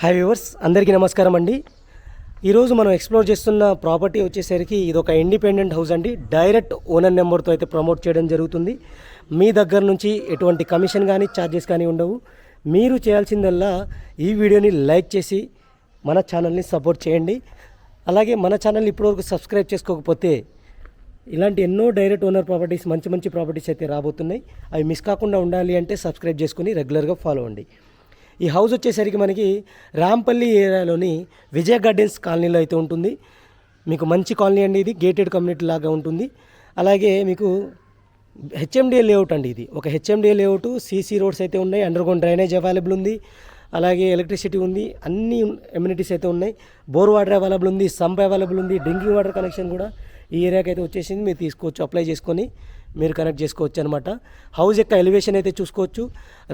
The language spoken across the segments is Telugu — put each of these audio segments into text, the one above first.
హాయ్ వ్యూవర్స్ అందరికీ నమస్కారం అండి. ఈరోజు మనం ఎక్స్ప్లోర్ చేస్తున్న ప్రాపర్టీ వచ్చేసరికి ఇది ఒక ఇండిపెండెంట్ హౌస్ అండి డైరెక్ట్ ఓనర్ నెంబర్తో అయితే ప్రమోట్ చేయడం జరుగుతుంది. మీ దగ్గర నుంచి ఎటువంటి కమిషన్ కానీ ఛార్జెస్ కానీ ఉండవు. మీరు చేయాల్సిందల్లా ఈ వీడియోని లైక్ చేసి మన ఛానల్ని సపోర్ట్ చేయండి. అలాగే మన ఛానల్ని ఇప్పటివరకు సబ్స్క్రైబ్ చేసుకోకపోతే ఇలాంటి ఎన్నో డైరెక్ట్ ఓనర్ ప్రాపర్టీస్ మంచి మంచి ప్రాపర్టీస్ అయితే రాబోతున్నాయి. అవి మిస్ కాకుండా ఉండాలి అంటే సబ్స్క్రైబ్ చేసుకుని రెగ్యులర్గా ఫాలో అండి. ఈ హౌస్ వచ్చేసరికి మనకి రాంపల్లి ఏరియాలోని విజయ గార్డెన్స్ కాలనీలో అయితే ఉంటుంది. మీకు మంచి కాలనీ అండి ఇది గేటెడ్ కమ్యూనిటీ లాగా ఉంటుంది. అలాగే మీకు హెచ్ఎండిఏ లేఅవుట్ అండి ఇది. ఒక హెచ్ఎండిఏ లేఅవుట్ సీసీ రోడ్స్ అయితే ఉన్నాయి అండర్ గ్రౌండ్ డ్రైనేజ్ అవైలబుల్ ఉంది. అలాగే ఎలక్ట్రిసిటీ ఉంది అన్ని ఎమ్యూనిటీస్ అయితే ఉన్నాయి. బోర్ వాటర్ అవైలబుల్ ఉంది సంప్ అవైలబుల్ ఉంది డ్రింకింగ్ వాటర్ కనెక్షన్ కూడా ఈ ఏరియాకి అయితే వచ్చేసింది. మీరు తీసుకోవచ్చు అప్లై చేసుకొని మీరు కనెక్ట్ చేసుకోవచ్చు అనమాట హౌస్ యొక్క ఎలివేషన్ అయితే చూసుకోవచ్చు.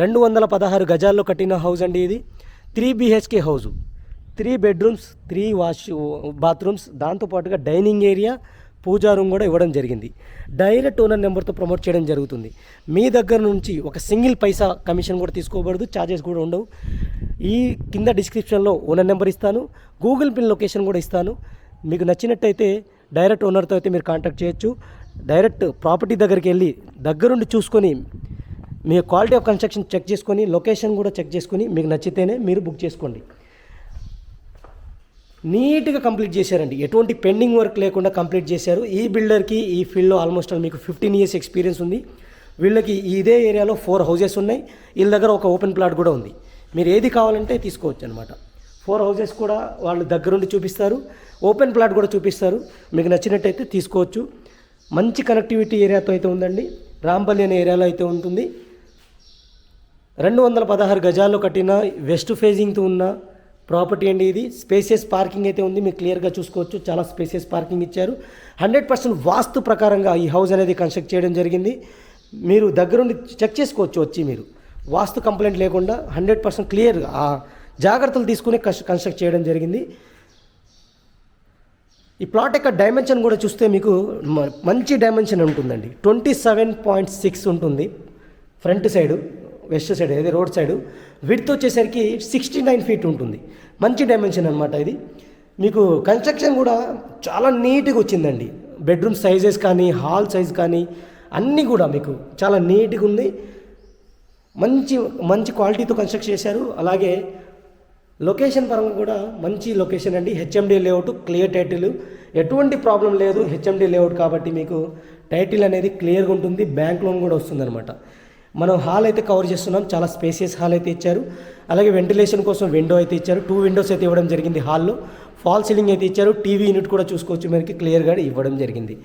రెండు వందల పదహారు గజాల్లో కట్టిన హౌస్ అండి ఇది. Three BHK house. Three bedrooms three wash bathrooms దాంతోపాటుగా డైనింగ్ ఏరియా పూజా రూమ్ కూడా ఇవ్వడం జరిగింది. డైరెక్ట్ ఓనర్ నెంబర్తో ప్రమోట్ చేయడం జరుగుతుంది. మీ దగ్గర నుంచి ఒక సింగిల్ పైసా కమిషన్ కూడా తీసుకోబడదు. ఛార్జెస్ కూడా ఉండవు. ఈ కింద డిస్క్రిప్షన్లో ఓనర్ నెంబర్ ఇస్తాను. గూగుల్ పిన్ లొకేషన్ కూడా ఇస్తాను. మీకు నచ్చినట్టయితే డైరెక్ట్ ఓనర్తో అయితే మీరు కాంటాక్ట్ చేయొచ్చు. డైరెక్ట్ ప్రాపర్టీ దగ్గరికి వెళ్ళి దగ్గరుండి చూసుకొని మీ క్వాలిటీ ఆఫ్ కన్స్ట్రక్షన్ చెక్ చేసుకొని లొకేషన్ కూడా చెక్ చేసుకొని మీకు నచ్చితేనే మీరు బుక్ చేసుకోండి. నీట్గా కంప్లీట్ చేశారండి. ఎటువంటి పెండింగ్ వర్క్ లేకుండా కంప్లీట్ చేశారు. ఈ బిల్డర్కి ఈ ఫీల్డ్లో ఆల్మోస్ట్ మీకు ఫిఫ్టీన్ ఇయర్స్ ఎక్స్పీరియన్స్ ఉంది. వీళ్ళకి ఇదే ఏరియాలో ఫోర్ హౌజెస్ ఉన్నాయి. వీళ్ళ దగ్గర ఒక ఓపెన్ ప్లాట్ కూడా ఉంది. మీరు ఏది కావాలంటే తీసుకోవచ్చు అనమాట ఫోర్ హౌజెస్ కూడా వాళ్ళు దగ్గరుండి చూపిస్తారు. ఓపెన్ ప్లాట్ కూడా చూపిస్తారు. మీకు నచ్చినట్టయితే తీసుకోవచ్చు. మంచి కనెక్టివిటీ ఏరియాతో అయితే ఉందండి. రాంపల్లి అనే ఏరియాలో అయితే ఉంటుంది. రెండు వందల పదహారు గజాల్లో కట్టిన వెస్ట్ ఫేజింగ్తో ఉన్న ప్రాపర్టీ అండి ఇది. స్పేసియస్ పార్కింగ్ అయితే ఉంది. మీరు క్లియర్గా చూసుకోవచ్చు. చాలా స్పేసియస్ పార్కింగ్ ఇచ్చారు. హండ్రెడ్ పర్సెంట్ వాస్తు ప్రకారంగా ఈ హౌస్ అనేది కన్స్ట్రక్ట్ చేయడం జరిగింది. మీరు దగ్గరుండి చెక్ చేసుకోవచ్చు వచ్చి మీరు. వాస్తు కంప్లైంట్ లేకుండా హండ్రెడ్ పర్సెంట్ క్లియర్గా జాగ్రత్తలు తీసుకుని కన్స్ట్రక్ట్ చేయడం జరిగింది. ఈ ప్లాట్ యొక్క డైమెన్షన్ కూడా చూస్తే మీకు మంచి డైమెన్షన్ ఉంటుందండి. ట్వంటీ సెవెన్ పాయింట్ సిక్స్ ఉంటుంది. ఫ్రంట్ సైడు వెస్ట్ సైడ్ అదే రోడ్ సైడు విడ్త్ వచ్చేసరికి సిక్స్టీ నైన్ ఫీట్ ఉంటుంది. మంచి డైమెన్షన్ అనమాట ఇది. మీకు కన్స్ట్రక్షన్ కూడా చాలా నీట్గా వచ్చిందండి. బెడ్రూమ్ సైజెస్ కానీ హాల్ సైజ్ కానీ అన్నీ కూడా మీకు చాలా నీట్గా ఉంది. మంచి మంచి క్వాలిటీతో కన్స్ట్రక్ట్ చేశారు. అలాగే లొకేషన్ పరంగా కూడా మంచి లొకేషన్ అండి. HMD layout clear title. ఎటువంటి ప్రాబ్లం లేదు. హెచ్ఎండి లేఅవుట్ కాబట్టి మీకు టైటిల్ అనేది క్లియర్గా ఉంటుంది. బ్యాంక్ లోన్ కూడా వస్తుందన్నమాట. మనం హాల్ అయితే కవర్ చేస్తున్నాం. చాలా స్పేసియస్ హాల్ అయితే ఇచ్చారు. అలాగే వెంటిలేషన్ కోసం విండో అయితే ఇచ్చారు. టూ విండోస్ అయితే ఇవ్వడం జరిగింది హాల్లో. ఫాల్ సీలింగ్ అయితే ఇచ్చారు. టీవీ యూనిట్ కూడా చూసుకోవచ్చు మనకి క్లియర్గా ఇవ్వడం జరిగింది.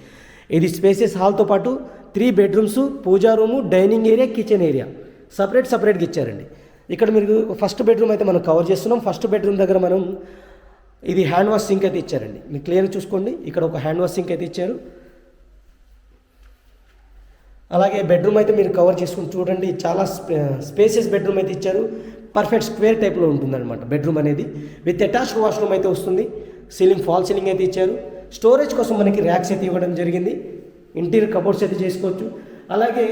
ఇది స్పేసియస్ హాల్తో పాటు three bedrooms puja room dining area kitchen area. Separate సపరేట్గా ఇచ్చారండి. ఇక్కడ మీరు ఫస్ట్ బెడ్రూమ్ అయితే మనం కవర్ చేస్తున్నాం. ఫస్ట్ బెడ్రూమ్ దగ్గర మనం ఇది హ్యాండ్ వాష్ సింక్ అయితే ఇచ్చారండి. మీరు క్లియర్గా చూసుకోండి. ఇక్కడ ఒక హ్యాండ్ వాష్ సింక్ అయితే ఇచ్చారు. అలాగే బెడ్రూమ్ అయితే మీరు కవర్ చేసుకుని చూడండి. చాలా స్పేసెస్ బెడ్రూమ్ అయితే ఇచ్చారు. పర్ఫెక్ట్ స్క్వేర్ టైప్లో ఉంటుందన్నమాట బెడ్రూమ్ అనేది. విత్ అటాచ్డ్ వాష్రూమ్ అయితే వస్తుంది. సీలింగ్ ఫాల్ సీలింగ్ అయితే ఇచ్చారు. స్టోరేజ్ కోసం మనకి ర్యాక్స్ అయితే ఇవ్వడం జరిగింది. ఇంటీరియర్ కబోర్డ్స్ అయితే చేసుకోవచ్చు. అలాగే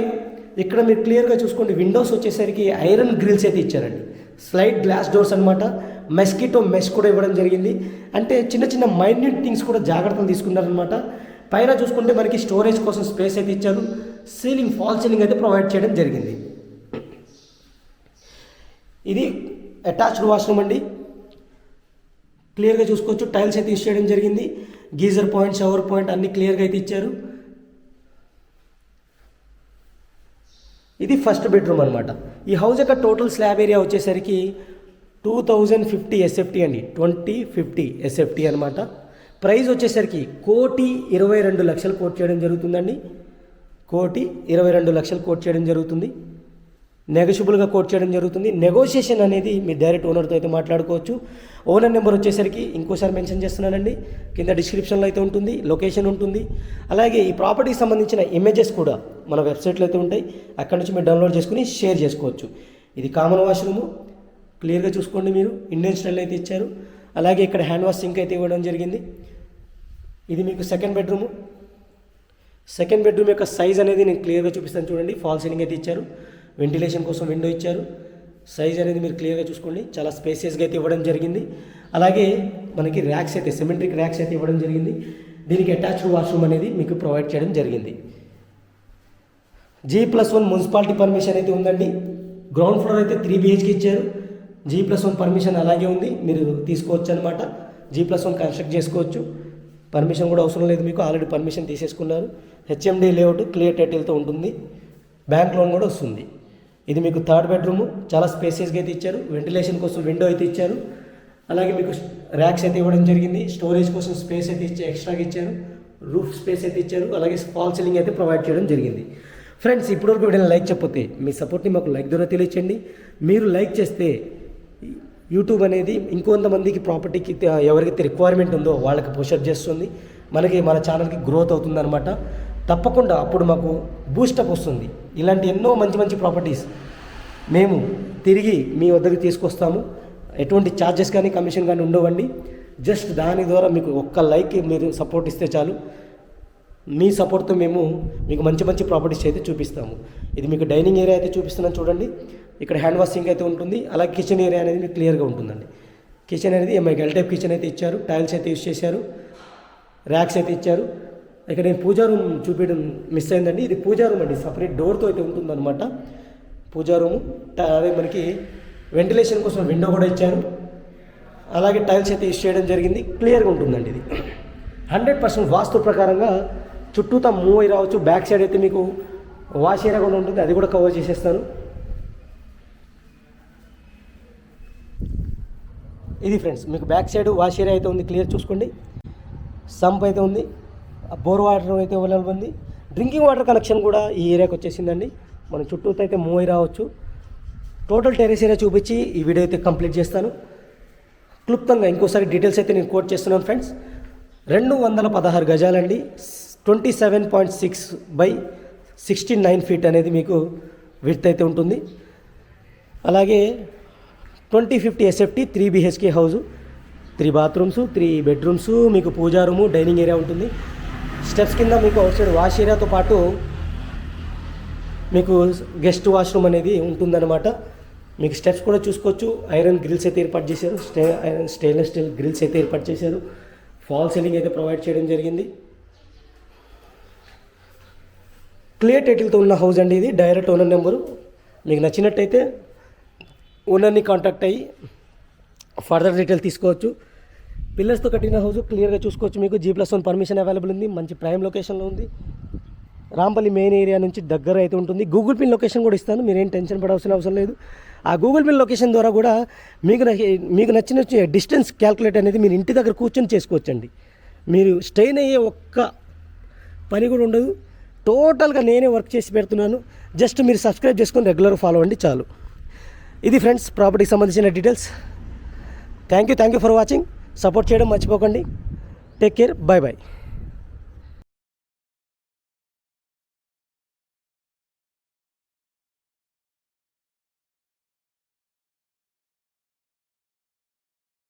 ఇక్కడ మీరు క్లియర్గా చూసుకోండి విండోస్ వచ్చేసరికి ఐరన్ గ్రిల్స్ అయితే ఇచ్చారండి. స్లైడ్ గ్లాస్ డోర్స్ అనమాట మెస్కిటో మెష్ కూడా ఇవ్వడం జరిగింది. అంటే చిన్న చిన్న మైన్యూట్ థింగ్స్ కూడా జాగ్రత్తలు తీసుకున్నారనమాట పైన చూసుకుంటే మనకి స్టోరేజ్ కోసం స్పేస్ అయితే ఇచ్చారు. సీలింగ్ ఫాల్ సీలింగ్ అయితే ప్రొవైడ్ చేయడం జరిగింది. ఇది అటాచ్డ్ వాష్రూమ్ అండి. క్లియర్గా చూసుకోవచ్చు. టైల్స్ అయితే యూస్ చేయడం జరిగింది. గీజర్ పాయింట్ షవర్ పాయింట్ అన్ని క్లియర్గా అయితే ఇచ్చారు. ఇది ఫస్ట్ బెడ్రూమ్ అనమాట ఈ హౌస్ యొక్క టోటల్ స్లాబ్ ఏరియా వచ్చేసరికి టూ థౌజండ్ ఫిఫ్టీ ఎస్ఎఫ్టీ అండి. ట్వంటీ ఫిఫ్టీ ఎస్ఎఫ్టీ అనమాట ప్రైస్ వచ్చేసరికి కోటి ఇరవై రెండు లక్షలు కోట్ చేయడం జరుగుతుందండి. కోటి ఇరవై రెండు లక్షలు కోట్ చేయడం జరుగుతుంది. నెగోషియబుల్గా కోట్ చేయడం జరుగుతుంది. నెగోషియేషన్ అనేది మీ డైరెక్ట్ ఓనర్తో అయితే మాట్లాడుకోవచ్చు. ఓనర్ నెంబర్ వచ్చేసరికి ఇంకోసారి మెన్షన్ చేస్తున్నానండి. కింద డిస్క్రిప్షన్లో అయితే ఉంటుంది లొకేషన్ ఉంటుంది. అలాగే ఈ ప్రాపర్టీకి సంబంధించిన ఇమేజెస్ కూడా మన వెబ్సైట్లో అయితే ఉంటాయి. అక్కడ నుంచి మీరు డౌన్లోడ్ చేసుకుని షేర్ చేసుకోవచ్చు. ఇది కామన్ వాష్రూము. క్లియర్గా చూసుకోండి మీరు. ఇండియన్ స్టైల్ అయితే ఇచ్చారు. అలాగే ఇక్కడ హ్యాండ్ వాష్ సింక్ అయితే ఇవ్వడం జరిగింది. ఇది మీకు సెకండ్ బెడ్రూము. సెకండ్ బెడ్రూమ్ యొక్క సైజ్ అనేది నేను క్లియర్గా చూపిస్తాను చూడండి. ఫాల్ సీలింగ్ అయితే ఇచ్చారు. వెంటిలేషన్ కోసం విండో ఇచ్చారు. సైజ్ అనేది మీరు క్లియర్గా చూసుకోండి. చాలా స్పేసియస్గా అయితే ఇవ్వడం జరిగింది. అలాగే మనకి ర్యాక్స్ అయితే సిమెంట్రిక్ ర్యాక్స్ అయితే ఇవ్వడం జరిగింది. దీనికి అటాచ్డ్ వాష్రూమ్ అనేది మీకు ప్రొవైడ్ చేయడం జరిగింది. G plus one municipality permission అయితే ఉందండి. గ్రౌండ్ ఫ్లోర్ అయితే త్రీ బిహెచ్కి ఇచ్చారు. జీ ప్లస్ వన్ పర్మిషన్ అలాగే ఉంది. మీరు తీసుకోవచ్చు అనమాట జీ ప్లస్ వన్ కన్స్ట్రక్ట్ చేసుకోవచ్చు. పర్మిషన్ కూడా అవసరం లేదు మీకు. ఆల్రెడీ పర్మిషన్ తీసేసుకున్నారు. హెచ్ఎండి లేఅవుట్ క్లియర్ టైటిల్తో ఉంటుంది. బ్యాంక్ లోన్ కూడా వస్తుంది. ఇది మీకు థర్డ్ బెడ్రూమ్ చాలా స్పేసియస్గా అయితే ఇచ్చారు. వెంటిలేషన్ కోసం విండో అయితే ఇచ్చారు. అలాగే మీకు ర్యాక్స్ అయితే ఇవ్వడం జరిగింది. స్టోరేజ్ కోసం స్పేస్ అయితే ఇచ్చి ఎక్స్ట్రాగా ఇచ్చారు. రూఫ్ స్పేస్ అయితే ఇచ్చారు. అలాగే ఫాల్ సీలింగ్ అయితే ప్రొవైడ్ చేయడం జరిగింది. ఫ్రెండ్స్ ఇప్పటివరకు వీడియోని లైక్ చెప్పతే మీ సపోర్ట్ని మాకు లైక్ ద్వారా తెలియచండి మీరు లైక్ చేస్తే యూట్యూబ్ అనేది ఇంకొంతమందికి ప్రాపర్టీకి ఎవరికైతే రిక్వైర్మెంట్ ఉందో వాళ్ళకి పుషప్ చేస్తుంది. మనకి మన ఛానల్కి గ్రోత్ అవుతుందన్నమాట. తప్పకుండా అప్పుడు మాకు బూస్టప్ వస్తుంది. ఇలాంటి ఎన్నో మంచి మంచి ప్రాపర్టీస్ మేము తిరిగి మీ వద్దకు తీసుకొస్తాము. ఎటువంటి ఛార్జెస్ కానీ కమిషన్ కానీ ఉండవండి. జస్ట్ దాని ద్వారా మీకు ఒక్క లైక్ మీరు సపోర్ట్ ఇస్తే చాలు. మీ సపోర్ట్తో మేము మీకు మంచి మంచి ప్రాపర్టీస్ అయితే చూపిస్తాము. ఇది మీకు డైనింగ్ ఏరియా అయితే చూపిస్తున్నాను చూడండి. ఇక్కడ హ్యాండ్ వాషింగ్ అయితే ఉంటుంది. అలాగే కిచెన్ ఏరియా అనేది మీకు క్లియర్గా ఉంటుందండి. కిచెన్ అనేది ఎంఐకి ఎల్ టైప్ కిచెన్ అయితే ఇచ్చారు. టైల్స్ అయితే యూస్ చేశారు. ర్యాక్స్ అయితే ఇచ్చారు. ఇక్కడ నేను పూజా రూమ్ చూపించడం మిస్ అయిందండి. ఇది పూజా రూమ్ అండి. సపరేట్ డోర్తో అయితే ఉంటుందన్నమాట. పూజా రూము. అదే మనకి వెంటిలేషన్ కోసం విండో కూడా ఇచ్చారు. అలాగే టైల్స్ అయితే యూస్ చేయడం జరిగింది. క్లియర్గా ఉంటుందండి ఇది. హండ్రెడ్ పర్సెంట్ వాస్తు ప్రకారంగా చుట్టూతా మూవ్ అయి రావచ్చు. బ్యాక్ సైడ్ అయితే మీకు వాష్ ఏరియా కూడా ఉంటుంది. అది కూడా కవర్ చేసేస్తాను. ఇది ఫ్రెండ్స్ మీకు బ్యాక్ సైడ్ వాష్ ఏరియా అయితే ఉంది. క్లియర్ చూసుకోండి. సంప్ అయితే ఉంది. బోర్ వాటర్ అయితే అవైలబుల్ ఉంది. డ్రింకింగ్ వాటర్ కనెక్షన్ కూడా ఈ ఏరియాకి వచ్చేసిందండి. మన చుట్టూతో అయితే మూవ్ రావచ్చు. టోటల్ టెరెస్ ఏరియా చూపించి ఈ వీడియో అయితే కంప్లీట్ చేస్తాను. క్లుప్తంగా ఇంకోసారి డీటెయిల్స్ అయితే నేను కోట్ చేస్తున్నాను ఫ్రెండ్స్ రెండు వందల పదహారు గజాలండి. Twenty seven point six by sixty nine feet అనేది మీకు విడ్త్ అయితే ఉంటుంది. అలాగే twenty fifty SFT three BHK house three bathrooms three bedrooms మీకు పూజా రూము డైనింగ్ ఏరియా ఉంటుంది. స్టెప్స్ కింద మీకు అవుట్ సైడ్ వాష్ ఏరియాతో పాటు మీకు గెస్ట్ వాష్రూమ్ అనేది ఉంటుందన్నమాట. మీకు స్టెప్స్ కూడా చూసుకోవచ్చు. ఐరన్ గ్రిల్స్ అయితే ఏర్పాటు చేశారు. Stay iron stainless steel grills అయితే ఏర్పాటు చేశారు. ఫాల్ సీలింగ్ అయితే ప్రొవైడ్ చేయడం జరిగింది. క్లియర్ టైటిల్తో ఉన్న హౌస్ అండి ఇది. Direct owner number. మీకు నచ్చినట్టయితే ఓనర్ని కాంటాక్ట్ అయ్యి ఫర్దర్ డీటెయిల్ తీసుకోవచ్చు. పిల్లర్స్తో కట్టిన హౌస్ క్లియర్గా చూసుకోవచ్చు. మీకు G plus one permission available ఉంది. మంచి ప్రైమ్ లొకేషన్లో ఉంది. రాంపల్లి మెయిన్ ఏరియా నుంచి దగ్గర అయితే ఉంటుంది. గూగుల్ పిన్ లొకేషన్ కూడా ఇస్తాను. మీరేం టెన్షన్ పడాల్సిన అవసరం లేదు. ఆ గూగుల్ పిన్ లొకేషన్ ద్వారా కూడా మీకు మీకు నచ్చిన డిస్టెన్స్ క్యాల్కులేట్ అనేది మీరు ఇంటి దగ్గర కూర్చొని చేసుకోవచ్చండి. మీరు స్ట్రెయిన్ అయ్యే ఒక్క పని కూడా ఉండదు. టోటల్గా నేనే వర్క్ చేసి పెడుతున్నాను. జస్ట్ మీరు సబ్స్క్రైబ్ చేసుకొని రెగ్యులర్ ఫాలో అవ్వండి చాలు. ఇది ఫ్రెండ్స్ ప్రాపర్టీకి సంబంధించిన details thank you thank you for watching support చేయడం మర్చిపోకండి. Take care. Bye bye